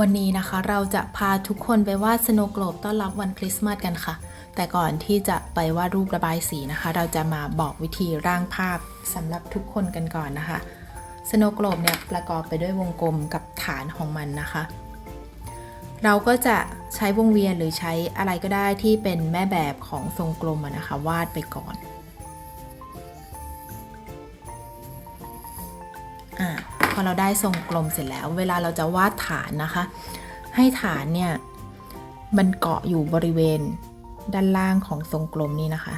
วันนี้นะคะเราจะพาทุกคนไปวาดสโนว์โกลบต้อนรับวันคริสต์มาสกันค่ะ แต่ก่อนที่จะไปวาดรูประบายสีนะคะ เราจะมาบอกวิธีร่างภาพสำหรับทุกคนกันก่อนนะคะสโนว์โกลบเนี่ยประกอบไปด้วยวงกลมกับฐานของมันนะคะ เราก็จะใช้วงเวียนหรือใช้อะไรก็ได้ที่เป็นแม่แบบของทรงกลมนะคะ วาดไปก่อน อะพอเราได้ทรงกลมเสร็จแล้ว เวลาเราจะวาดฐานนะคะ ให้ฐานเนี่ยมันเกาะอยู่บริเวณด้านล่างของทรงกลมนี้นะคะ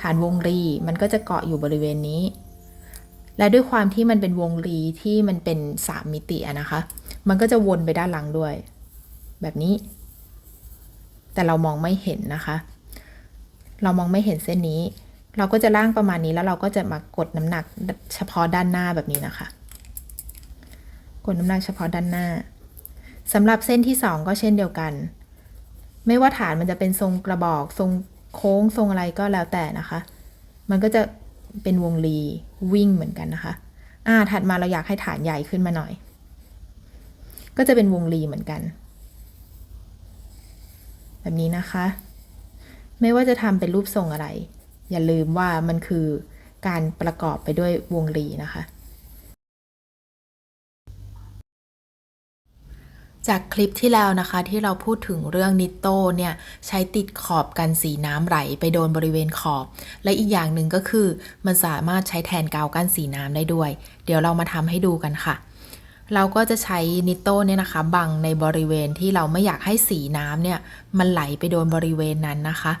ฐานวงรีมันก็จะเกาะอยู่บริเวณนี้ และด้วยความที่มันเป็นวงรีที่มันเป็นสามมิติะนะคะ มันก็จะวนไปด้านหลังด้วย แบบนี้ แต่เรามองไม่เห็นนะคะ เรามองไม่เห็นเส้นนี้ เราก็จะล่างประมาณนี้แล้วเราก็จะมากดน้ำหนักเฉพาะด้านหน้าแบบนี้นะคะ กดน้ำหนักเฉพาะด้านหน้าสำหรับเส้นที่ 2 ก็เช่นเดียวกัน ไม่ว่าฐานมันจะเป็นทรงกระบอกทรงโค้งทรงอะไรก็แล้วแต่นะคะ มันก็จะเป็นวงรีวิ่งเหมือนกันนะคะอ่าถัดมาเราอยากให้ฐานใหญ่ขึ้นมาหน่อย ก็จะเป็นวงรีเหมือนกัน แบบนี้นะคะ ไม่ว่าจะทำเป็นรูปทรงอะไร อย่าลืมว่ามันคือการประกอบไปด้วยวงรีนะคะ จากคลิปที่แล้วนะคะที่เราพูดถึงเรื่องนิตโต้เนี่ยใช้ติดขอบกันสีน้ำไหลไปโดนบริเวณขอบ และอีกอย่างหนึ่งก็คือ มันสามารถใช้แทนกาวกั้นสีน้ำได้ด้วย เดี๋ยวเรามาทำให้ดูกันค่ะ เราก็จะใช้นิตโต้เนี่ยนะคะ บังในบริเวณที่เราไม่อยากให้สีน้ำเนี่ยมันไหลไปโดนบริเวณนั้นนะคะ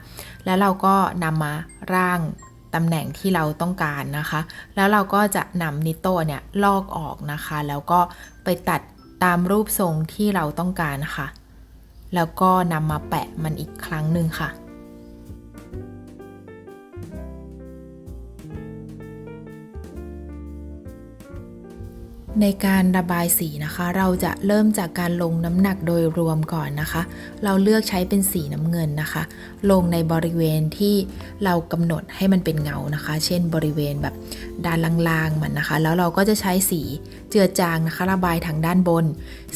แล้วเราก็นำมาร่างตำแหน่งที่เราต้องการนะคะ แล้วเราก็จะนำนิตโต้เนี่ยลอกออกนะคะ แล้วก็ไปตัด ตามรูปทรงที่เราต้องการค่ะ แล้วก็นำมาแปะมันอีกครั้งหนึ่งค่ะ ในการระบายสีนะคะ เราจะเริ่มจากการลงน้ำหนักโดยรวมก่อนนะคะ เราเลือกใช้เป็นสีน้ำเงินนะคะ ลงในบริเวณที่เรากำหนดให้มันเป็นเงานะคะ เช่นบริเวณแบบด้านล่างๆมันนะคะ แล้วเราก็จะใช้สีเจือจางนะคะ ระบายทางด้านบน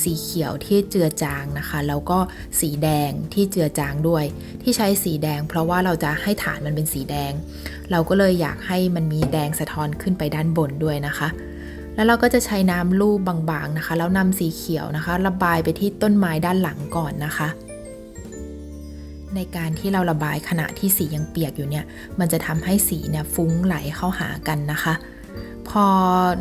สีเขียวที่เจือจางนะคะ แล้วก็สีแดงที่เจือจางด้วย ที่ใช้สีแดง เพราะว่าเราจะให้ฐานมันเป็นสีแดง เราก็เลยอยากให้มันมีแดงสะท้อนขึ้นไปด้านบนด้วยนะคะ แล้วเราก็จะใช้น้ำลูบบางๆนะคะ แล้วนำสีเขียวนะคะ ระบายไปที่ต้นไม้ด้านหลังก่อนนะคะ ในการที่เราระบายขณะที่สียังเปียกอยู่เนี่ย มันจะทำให้สีเนี่ยฟุ้งไหลเข้าหากันนะคะ พอ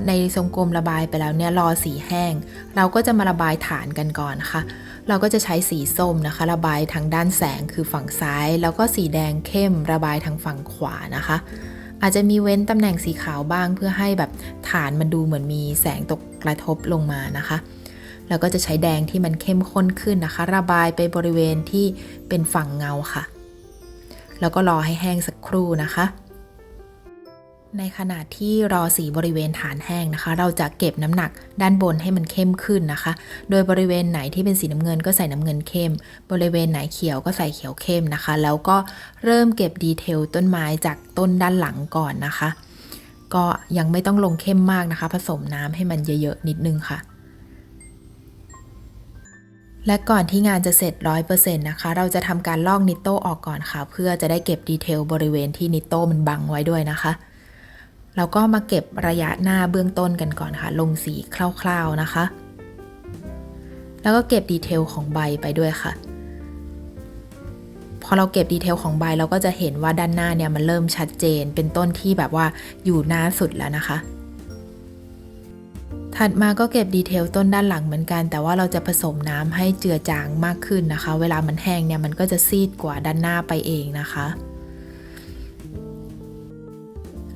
ในทรงกลมระบายไปแล้วเนี่ยรอสีแห้ง เราก็จะมาระบายฐานกันก่อนนะคะเราก็จะใช้สีส้มนะคะ ระบายทางด้านแสงคือฝั่งซ้าย แล้วก็สีแดงเข้มระบายทางฝั่งขวานะคะ อาจจะมีเว้นตำแหน่งสีขาวบ้าง เพื่อให้แบบฐานมันดูเหมือนมีแสงตกกระทบลงมานะคะ แล้วก็จะใช้แดงที่มันเข้มข้นขึ้นนะคะ ระบายไปบริเวณที่เป็นฝั่งเงาค่ะ แล้วก็รอให้แห้งสักครู่นะคะ ในขณะที่รอสีบริเวณฐานแห้งนะคะ เราจะเก็บน้ำหนักด้านบนให้มันเข้มขึ้นนะคะ โดยบริเวณไหนที่เป็นสีน้ำเงินก็ใส่น้ำเงินเข้ม บริเวณไหนเขียวก็ใส่เขียวเข้มนะคะ แล้วก็เริ่มเก็บดีเทลต้นไม้จากต้นด้านหลังก่อนนะคะ ก็ยังไม่ต้องลงเข้มมากนะคะ ผสมน้ำให้มันเยอะๆนิดนึงค่ะและก่อนที่งานจะเสร็จ 100%นะคะ เราจะทำการลอกนิตโต้ออกก่อนค่ะ เพื่อจะได้เก็บดีเทลบริเวณที่นิตโต้มันบังไว้ด้วยนะคะ เราก็มาเก็บระยะหน้าเบื้องต้นกันก่อนค่ะ ลงสีคร่าวๆนะคะ แล้วก็เก็บดีเทลของใบไปด้วยค่ะ พอเราเก็บดีเทลของใบเราก็จะเห็นว่าด้านหน้าเนี่ยมันเริ่มชัดเจน เป็นต้นที่แบบว่าอยู่หน้าสุดแล้วนะคะ ถัดมาก็เก็บดีเทลต้นด้านหลังเหมือนกัน แต่ว่าเราจะผสมน้ำให้เจือจางมากขึ้นนะคะ เวลามันแห้งเนี่ยมันก็จะซีดกว่าด้านหน้าไปเองนะคะ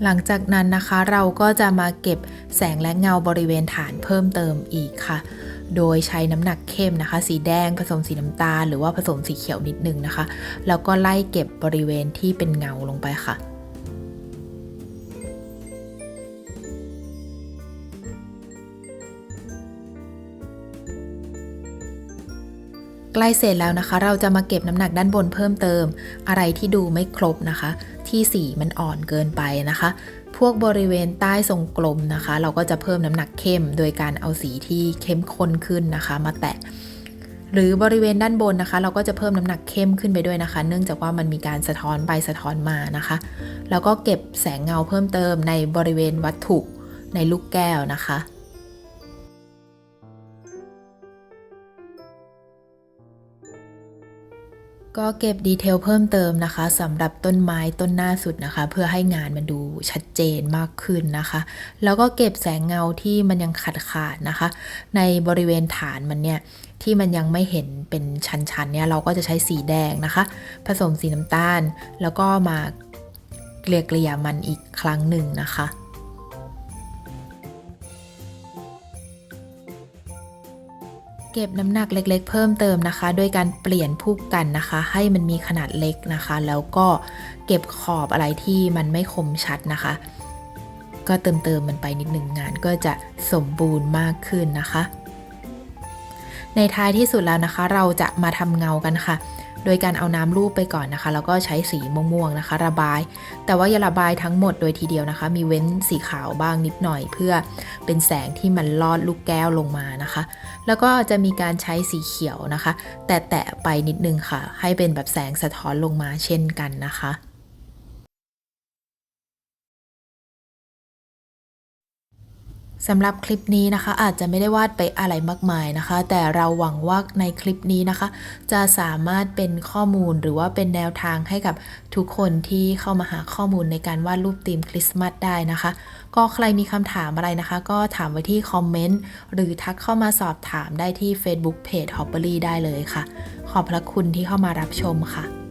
หลังจากนั้นนะคะเราก็จะมาเก็บแสงและเงาบริเวณฐานเพิ่มเติมอีกค่ะ โดยใช้น้ำหนักเข้มนะคะ สีแดงผสมสีน้ำตาล หรือว่าผสมสีเขียวนิดนึงนะคะ แล้วก็ไล่เก็บบริเวณที่เป็นเงาลงไปค่ะใกล้เสร็จแล้วนะคะ เราจะมาเก็บน้ำหนักด้านบนเพิ่มเติม อะไรที่ดูไม่ครบนะคะ ที่สีมันอ่อนเกินไปนะคะ พวกบริเวณใต้ทรงกลมนะคะ เราก็จะเพิ่มน้ำหนักเข้ม โดยการเอาสีที่เข้มข้นขึ้นนะคะ มาแตะหรือบริเวณด้านบนนะคะ เราก็จะเพิ่มน้ำหนักเข้มขึ้นไปด้วยนะคะ เนื่องจากว่ามันมีการสะท้อนไปสะท้อนมานะคะ แล้วก็เก็บแสงเงาเพิ่มเติมในบริเวณวัตถุในลูกแก้วนะคะ ก็เก็บดีเทลเพิ่มเติมนะคะสำหรับต้นไม้ต้นหน้าสุดนะคะ เพื่อให้งานมันดูชัดเจนมากขึ้นนะคะ แล้วก็เก็บแสงเงาที่มันยังขาดขาดนะคะ ในบริเวณฐานมันเนี่ยที่มันยังไม่เห็นเป็นชั้นๆเนี่ยเราก็จะใช้สีแดงนะคะ ผสมสีน้ำตาล แล้วก็มาเกลี่ยเกลี่ยๆมันอีกครั้งหนึ่งนะคะ เก็บน้ำหนักเล็กๆ เพิ่มเติมนะคะ โดยการเปลี่ยนผู้กันนะคะ ให้มันมีขนาดเล็กนะคะ แล้วก็เก็บขอบอะไรที่มันไม่คมชัดนะคะ ก็เติมเติมมันไปนิดหนึ่งงานก็จะสมบูรณ์มากขึ้นนะคะ ในท้ายที่สุดแล้วนะคะ เราจะมาทำเงากันค่ะ โดยการเอาน้ำรูปไปก่อนนะคะ แล้วก็ใช้สีม่วงๆนะคะ ระบาย แต่ว่าอย่าระบายทั้งหมดโดยทีเดียวนะคะ มีเว้นสีขาวบ้างนิดหน่อย เพื่อเป็นแสงที่มันลอดลูกแก้วลงมานะคะ แล้วก็จะมีการใช้สีเขียวนะคะ แต่แตะไปนิดนึงค่ะ ให้เป็นแบบแสงสะท้อนลงมาเช่นกันนะคะ สำหรับคลิปนี้นะคะ อาจจะไม่ได้วาดไปอะไรมากมายนะคะ แต่เราหวังว่าในคลิปนี้นะคะ จะสามารถเป็นข้อมูลหรือว่าเป็นแนวทางให้กับทุกคนที่เข้ามาหาข้อมูลในการวาดรูปธีมคริสต์มาสได้นะคะ ก็ใครมีคำถามอะไรนะคะ ก็ถามไว้ที่คอมเมนต์หรือทักเข้ามาสอบถามได้ที่ Facebook Page h o p p e r y ได้เลยค่ะ ขอบพระคุณที่เข้ามารับชมค่ะ